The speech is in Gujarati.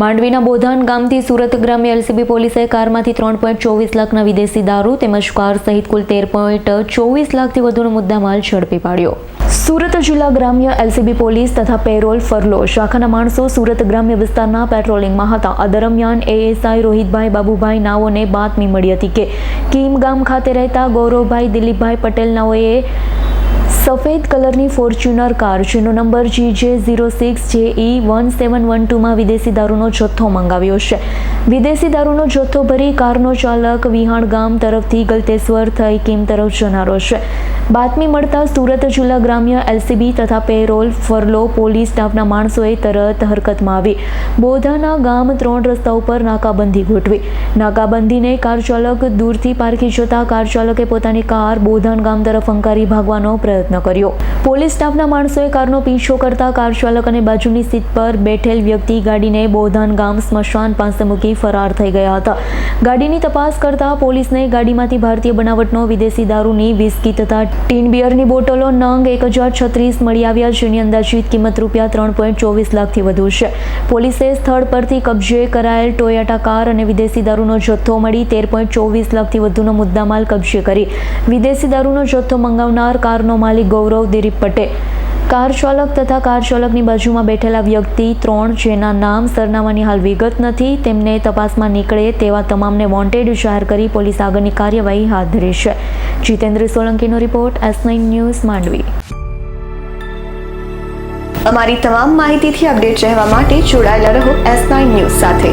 માંડવીના બોધાન ગામથી સુરત ગ્રામ્ય એલસીબી પોલીસે કારમાંથી ત્રણ પોઈન્ટ ચોવીસ લાખના વિદેશી દારૂ તેમજ કાર સહિત કુલ તેર પોઈન્ટ ચોવીસ લાખથી વધુનો મુદ્દામાલ ઝડપી પાડ્યો. સુરત જિલ્લા ગ્રામ્ય એલસીબી પોલીસ તથા પેરોલ ફરલો શાખાના માણસો સુરત ગ્રામ્ય વિસ્તારના પેટ્રોલિંગમાં હતા. આ દરમિયાન એએસઆઈ રોહિતભાઈ બાબુભાઈ નાઓને બાતમી મળી હતી કે કીમ ગામ ખાતે રહેતા ગૌરવભાઈ દિલીપભાઈ પટેલ નાઓએ સફેદ કલરની ફોર્ચ્યુનર કાર, જેનો number G J zero six જે ઈ વન સેવન વન ટુમાં વિદેશી દારૂનો જથ્થો મંગાવ્યો છે. વિદેશી દારૂનો જથ્થો ભરી કારનો ચાલક વિહાણ ગામ તરફથી ગલતેશ્વર થઈ કીમ તરફ જનારો છે. બાતમી મળતા સુરત જિલ્લા ગ્રામ્ય એલસીબી તથા પેરોલ ફરલો પોલીસ સ્ટાફના માણસોએ તરત હરકતમાં આવી. બોધાના ગામ ત્રણ રસ્તા ઉપર નાકાબંધી ગોઠવી. નાકાબંધીને કાર ચાલક દૂરથી પારખી જતા કાર ચાલકે પોતાની કાર બોધાન ગામ તરફ અંકારી ભાગવાનો પ્રયત્ન કર્યો. પોલીસ સ્ટાફના માણસોએ કારનો પીછો કરતા કાર ચાલક અને બાજુની સીટ પર બેઠેલ વ્યક્તિ ગાડીને બોધાન ગામ સ્મશાન પાસે મૂકી ફરાર થઈ ગયા હતા. ગાડીની તપાસ કરતા પોલીસને ગાડીમાંથી ભારતીય બનાવટનો વિદેશી દારૂની વિસ્કી તથા ટીન બિયરની બોટલો નંગ એક હજાર છત્રીસ મળી આવ્યા, જેની અંદાજિત કિંમત રૂપિયા ત્રણ પોઈન્ટ ચોવીસ લાખથી વધુ છે. પોલીસે સ્થળ પરથી કબજે કરાયેલ ટોયાટા કાર અને વિદેશી દારૂનો જથ્થો મળી તેર પોઈન્ટ ચોવીસ લાખથી વધુનો મુદ્દામાલ કબજે કરી. વિદેશી દારૂનો જથ્થો મંગાવનાર કારનો માલિક ગૌરવ દિલીપ પટેલ. કાર તથા કાર બાજુમાં બેઠેલા વ્યક્તિ ત્રણ જેના નામ સરનામાની હાલ વિગત નથી, તેમને તપાસમાં નીકળે તેવા તમામને વોન્ટેડ જાહેર કરી પોલીસ આગળની કાર્યવાહી હાથ ધરી છે. Jitendra સોલંકીનો report, S nine news, Mandvi. અમારી તમામ માહિતીથી અપડેટ રહેવા માટે જોડાયેલા રહો એસ નાઇન ન્યૂઝ સાથે.